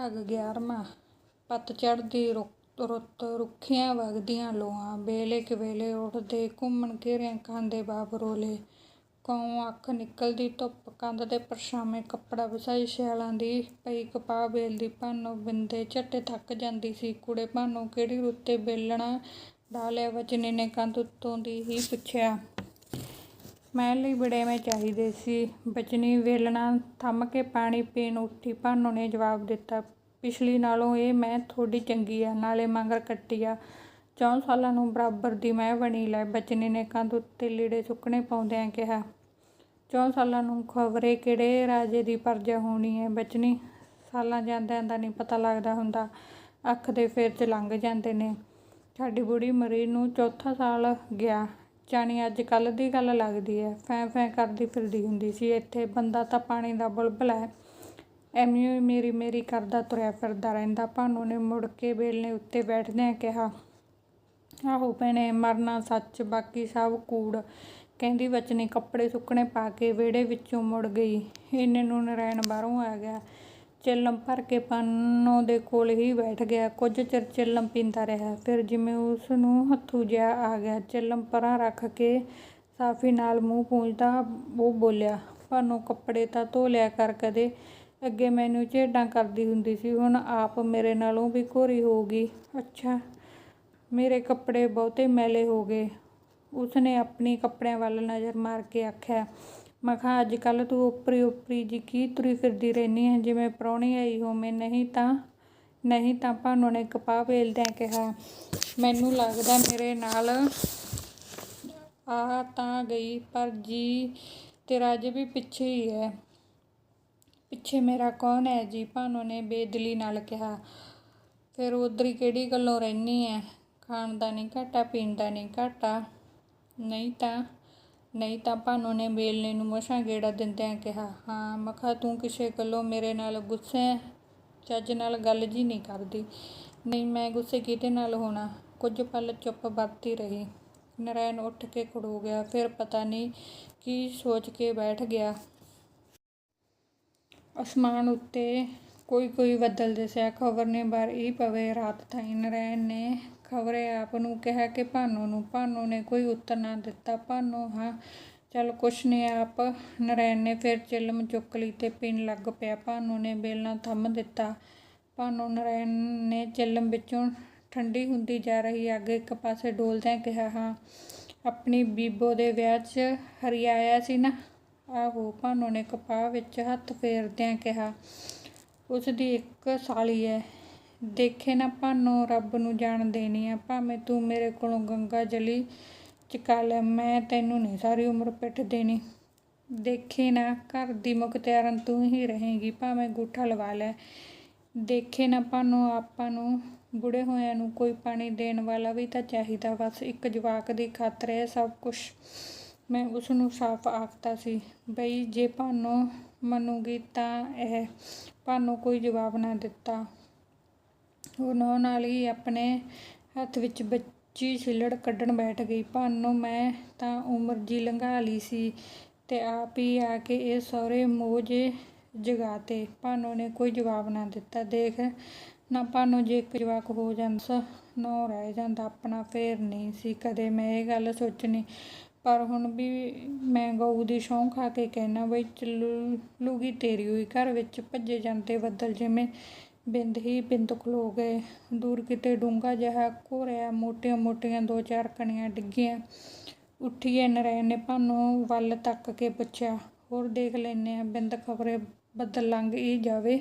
ਭਾਗ 11ਵਾਂ ਪਤਝੜ ਦੀ ਰੁੱਤ ਰੁੱਤ ਰੁੱਖੀਆਂ ਵਗਦੀਆਂ ਲੋਆਂ ਵੇਲੇ ਕੁਵੇਲੇ ਉੱਠਦੇ ਘੁੰਮਣ ਘੇਰਿਆਂ ਖਾਂਦੇ ਬਾਬਰੋਲੇ ਕੌਂ ਅੱਖ ਨਿਕਲਦੀ ਧੁੱਪ, ਕੰਧ ਦੇ ਪਰਛਾਵੇਂ ਕੱਪੜਾ ਵਿਛਾਈ ਸਿਆਲਾਂ ਦੀ ਪਈ ਕਪਾਹ ਵੇਲਦੀ ਭਾਨੋ ਬਿੰਦੇ ਝੱਟੇ ਥੱਕ ਜਾਂਦੀ ਸੀ। ਕੁੜੇ ਭਾਨੋ ਕਿਹੜੀ ਰੁੱਤੇ ਬੇਲਣਾ ਡਾਲਿਆ ਵਚਨੇ ਨੇ ਕੰਧ ਉੱਤੋਂ ਦੀ ਹੀ ਪੁੱਛਿਆ। ਮੈਂ ਲਈ ਵੜੇਵੇਂ ਚਾਹੀਦੇ ਸੀ। ਬਚਨੀ ਵੇਲਣਾ, ਥੰਮ ਕੇ ਪਾਣੀ ਪੀਣ, ਉੱਠੀ ਭਾਨੋ ਨੇ ਜਵਾਬ ਦਿੱਤਾ। ਪਿਛਲੀ ਨਾਲੋਂ ਇਹ ਮੈਂ ਥੋੜੀ ਚੰਗੀ ਆ, ਨਾਲੇ ਮਗਰ ਕੱਟੀ ਆ। ਚੌਂ ਸਾਲਾਂ ਨੂੰ ਬਰਾਬਰ ਦੀ ਮੈਂ ਬਣੀ ਲੈ ਬਚਨੀ ਨੇ ਕੰਧ ਉੱਤੇ ਲੀੜੇ ਸੁੱਕਣੇ ਪਾਉਂਦਿਆਂ ਕਿਹਾ। ਚੌਂ ਸਾਲਾਂ ਨੂੰ ਖਬਰੇ ਕਿਹੜੇ ਰਾਜੇ ਦੀ ਪਰਜਾ ਹੋਣੀ ਹੈ ਬਚਨੀ ਸਾਲਾਂ ਜਾਂਦਿਆਂ ਦਾ ਨਹੀਂ ਪਤਾ ਲੱਗਦਾ ਹੁੰਦਾ। ਅੱਖ ਦੇ ਫੇਰ ਚ ਲੰਘ ਜਾਂਦੇ ਨੇ। ਸਾਡੀ ਬੁੜੀ ਮਰੀ ਨੂੰ ਚੌਥਾ ਸਾਲ ਗਿਆ। ਜਾਣੀ ਅੱਜ ਕੱਲ੍ਹ ਦੀ ਗੱਲ ਲੱਗਦੀ ਹੈ। ਫੈਂ ਫੈਂ ਕਰਦੀ ਫਿਰਦੀ ਹੁੰਦੀ ਸੀ। ਇੱਥੇ ਬੰਦਾ ਤਾਂ ਪਾਣੀ ਦਾ ਬੁਲਬੁਲ ਹੈ। ਐਵੇਂ ਹੀ ਮੇਰੀ ਮੇਰੀ ਕਰਦਾ ਤੁਰਿਆ ਫਿਰਦਾ ਰਹਿੰਦਾ। ਭਾਨੂ ਨੇ ਮੁੜ ਕੇ ਵੇਲਣੇ ਉੱਤੇ ਬੈਠਦਿਆਂ ਕਿਹਾ, ਆਹੋ ਭੈਣੇ, ਮਰਨਾ ਸੱਚ, ਬਾਕੀ ਸਭ ਕੂੜ। ਕਹਿੰਦੀ, ਵਚਨੀ ਕੱਪੜੇ ਸੁੱਕਣੇ ਪਾ ਕੇ ਵਿਹੜੇ ਵਿੱਚੋਂ ਮੁੜ ਗਈ। ਇੰਨੇ ਨੂੰ ਨਰੈਣ ਬਾਹਰੋਂ ਆ ਗਿਆ। ਚਿਲਮ ਭਰ ਕੇ ਪਾਨੋ ਦੇ ਕੋਲ ਹੀ ਬੈਠ ਗਿਆ। ਕੁਝ ਚਿਰ ਚਿਲਮ ਪੀਂਦਾ ਰਿਹਾ। ਫਿਰ ਜਿਵੇਂ ਉਸ ਨੂੰ ਹੱਥੂ ਜਿਹਾ ਆ ਗਿਆ, ਚਿਲਮ ਪਰਾਂ ਰੱਖ ਕੇ ਸਾਫੀ ਨਾਲ ਮੂੰਹ ਪੂੰਝਦਾ ਉਹ ਬੋਲਿਆ, ਭਾਨੋ, ਕੱਪੜੇ ਤਾਂ ਧੋ ਲਿਆ ਕਰ ਕਦੇ। ਅੱਗੇ ਮੈਨੂੰ ਝੇਡਾਂ ਕਰਦੀ ਹੁੰਦੀ ਸੀ, ਹੁਣ ਆਪ ਮੇਰੇ ਨਾਲੋਂ ਵੀ ਘੋਰੀ ਹੋ ਗਈ ਅੱਛਾ, ਮੇਰੇ ਕੱਪੜੇ ਬਹੁਤੇ ਮੈਲੇ ਹੋ ਗਏ। ਉਸਨੇ ਆਪਣੀ ਕੱਪੜਿਆਂ ਵੱਲ ਨਜ਼ਰ ਮਾਰ ਕੇ ਆਖਿਆ ਮੈਂ ਕਿਹਾ, ਅੱਜ ਕੱਲ੍ਹ ਤੂੰ ਉੱਪਰੀ ਉੱਪਰੀ ਜੀ ਕੀ ਤੁਰੀ ਫਿਰਦੀ ਰਹਿੰਦੀ ਹੈ? ਜਿਵੇਂ ਪ੍ਰਾਹੁਣੀ ਆਈ ਹੋਵੇਂ। ਨਹੀਂ ਤਾਂ ਨਹੀਂ ਤਾਂ ਭਾਨੋ ਨੇ ਕਪਾਹ ਵੇਲਦਿਆਂ ਕਿਹਾ, ਮੈਨੂੰ ਲੱਗਦਾ ਮੇਰੇ ਨਾਲ ਆ ਤਾਂ ਗਈ, ਪਰ ਜੀ ਤੇਰਾ ਅਜੇ ਵੀ ਪਿੱਛੇ ਹੀ ਹੈ। ਪਿੱਛੇ ਮੇਰਾ ਕੌਣ ਹੈ? ਜੀ ਭਾਨੋ ਨੇ ਬੇਦਲੀ ਨਾਲ ਕਿਹਾ, ਫਿਰ ਉਧਰੀ ਕਿਹੜੀ ਗੱਲੋਂ ਰਹਿਨੀ ਹੈ? ਖਾਣ ਦਾ ਨਹੀਂ ਘਾਟਾ, ਪੀਣ ਦਾ ਨਹੀਂ ਘਾਟਾ। ਨਹੀਂ ਤਾਂ ਨਹੀਂ ਤਾਂ ਭਾਨੋ ਨੇ ਵੇਲਣੇ ਨੂੰ ਮਸਾਂ ਗੇੜਾ ਦਿੰਦਿਆਂ ਕਿਹਾ, ਹਾਂ, ਮਖਾ, ਤੂੰ ਕਿਸੇ ਗੱਲੋਂ ਮੇਰੇ ਨਾਲ ਗੁੱਸੇ ਹੈ ਚੱਜ ਨਾਲ ਗੱਲ ਜੀ ਨਹੀਂ ਕਰਦੀ। ਨਹੀਂ, ਮੈਂ ਗੁੱਸੇ ਕਿਹਦੇ ਨਾਲ ਹੋਣਾ? ਕੁਝ ਪਲ ਚੁੱਪ ਵਰਤੀ ਰਹੀ। ਨਰੈਣ ਉੱਠ ਕੇ ਖੜੋ ਗਿਆ, ਫਿਰ ਪਤਾ ਨਹੀਂ ਕੀ ਸੋਚ ਕੇ ਬੈਠ ਗਿਆ। ਅਸਮਾਨ ਉੱਤੇ ਕੋਈ ਕੋਈ ਬੱਦਲ ਦਿਸਿਆ, ਖਬਰ ਨੇ ਬਾਰ ਹੀ ਪਵੇ, ਰਾਤ ਤਾਈਂ ਨਰੈਣ ਨੇ ਖਬਰੇ ਆਪ ਨੂੰ ਕਿਹਾ ਕਿ ਭਾਨੋ ਨੂੰ, ਭਾਨੋ ਨੇ ਕੋਈ ਉੱਤਰ ਨਾ ਦਿੱਤਾ। ਭਾਨੋ, ਹਾਂ, ਚੱਲ ਕੁਛ ਨਹੀਂ ਆਪ ਨਰੈਣ ਨੇ ਫਿਰ ਚਿਲਮ ਚੁੱਕ ਲਈ ਤੇ ਪੀਣ ਲੱਗ ਪਿਆ। ਭਾਨੋ ਨੇ ਬੇਲਣਾ ਥੰਮ ਦਿੱਤਾ। ਭਾਨੋ ਨਰੈਣ ਨੇ ਚਿਲਮ ਵਿੱਚੋਂ ਠੰਡੀ ਹੁੰਦੀ ਜਾ ਰਹੀ, ਅੱਗ ਇੱਕ ਪਾਸੇ ਡੋਲਦਿਆਂ ਕਿਹਾ, ਹਾਂ, ਆਪਣੀ ਬੀਬੋ ਦੇ ਵਿਆਹ 'ਚ ਹਰੀ ਆਇਆ ਸੀ ਨਾ? ਆਹੋ, ਭਾਨੋ ਨੇ ਕਪਾਹ ਵਿੱਚ ਹੱਥ ਫੇਰਦਿਆਂ ਕਿਹਾ ਉਸ ਦੀ ਇੱਕ ਸਾਲੀ ਹੈ ਦੇਖੇ ਨਾ ਭਾਨੋ ਰੱਬ ਨੂੰ ਜਾਣ ਦੇਣੀ ਆ। ਭਾਵੇਂ ਤੂੰ ਮੇਰੇ ਕੋਲੋਂ ਗੰਗਾ ਜਲੀ ਚੁਕਾ ਲੈ, ਮੈਂ ਤੈਨੂੰ ਨਹੀਂ ਸਾਰੀ ਉਮਰ ਪਿੱਠ ਦੇਣੀ। ਦੇਖੇ ਨਾ ਘਰ ਦੀ ਮੁਖਤਿਆਰਨ ਤੂੰ ਹੀ ਰਹੇਗੀ, ਭਾਵੇਂ ਗੂਠਾ ਲਵਾ ਲੈ। ਦੇਖੇ ਨਾ ਭਾਨੋ ਆਪਾਂ ਨੂੰ, ਬੁੜੇ ਹੋਇਆਂ ਨੂੰ ਕੋਈ ਪਾਣੀ ਦੇਣ ਵਾਲਾ ਵੀ ਤਾਂ ਚਾਹੀਦਾ। ਬਸ ਇੱਕ ਜਵਾਕ ਦੀ ਖਾਤਰ ਇਹ ਸਭ ਕੁਝ ਮੈਂ ਉਸ ਨੂੰ ਸਾਫ਼ ਆਖਤਾ ਸੀ। ਬਈ ਜੇ ਭਾਨੋ ਮੰਨੂਗੀ ਤਾਂ ਇਹ ਭਾਨੋ ਕੋਈ ਜਵਾਬ ਨਾ ਦਿੱਤਾ। ਉਹ ਨੌ ਨਾਲ ਹੀ ਆਪਣੇ ਹੱਥ ਵਿੱਚ ਬੱਚੀ ਛਿੱਲੜ ਕੱਢਣ ਬੈਠ ਗਈ। ਭਾਨੋ ਮੈਂ ਤਾਂ ਉਮਰ ਜੀ ਲੰਘਾ ਲਈ ਸੀ ਤੇ ਆਪ ਹੀ ਆ ਕੇ ਇਹ ਸਹੁਰੇ ਮੋਜੇ ਜਗਾਤੇ। ਭਾਨੋ ਨੇ ਕੋਈ ਜਵਾਬ ਨਾ ਦਿੱਤਾ। ਦੇਖ ਨਾ ਭਾਨੋ ਜੇ ਇੱਕ ਜਵਾਕ ਹੋ ਜਾਂਦਾ, ਨੌ ਰਹਿ ਜਾਂਦਾ। ਆਪਣਾ ਫੇਰ ਨਹੀਂ ਸੀ ਕਦੇ। ਮੈਂ ਇਹ ਗੱਲ ਸੋਚਣੀ ਪਰ ਹੁਣ ਵੀ ਮੈਂ ਗਊ ਦੀ ਸਹੁੰ ਖਾ ਕੇ ਕਹਿਣਾ ਬਈ ਚੱਲੂਗੀ ਤੇਰੀ ਹੋਈ ਘਰ ਵਿੱਚ, ਭੱਜੇ ਜਾਂਦੇ ਬੱਦਲ ਜਿਵੇਂ ਬਿੰਦ ਹੀ ਬਿੰਦ ਖਲੋ ਗਏ। ਦੂਰ ਕਿਤੇ ਡੂੰਘਾ ਜਿਹਾ ਘੋਰਿਆ, ਮੋਟੀਆਂ ਮੋਟੀਆਂ ਦੋ ਚਾਰ ਕਣੀਆਂ ਡਿੱਗੀਆਂ। ਉੱਠੀਏ ਨਰੈਣ ਨੇ ਭਾਨੂੰ ਵੱਲ ਤੱਕ ਕੇ ਪੁੱਛਿਆ, ਹੋਰ ਦੇਖ ਲੈਨੇ ਆ ਬਿੰਦ ਖਬਰੇ ਬੱਦਲ ਲੰਘ ਹੀ ਜਾਵੇ।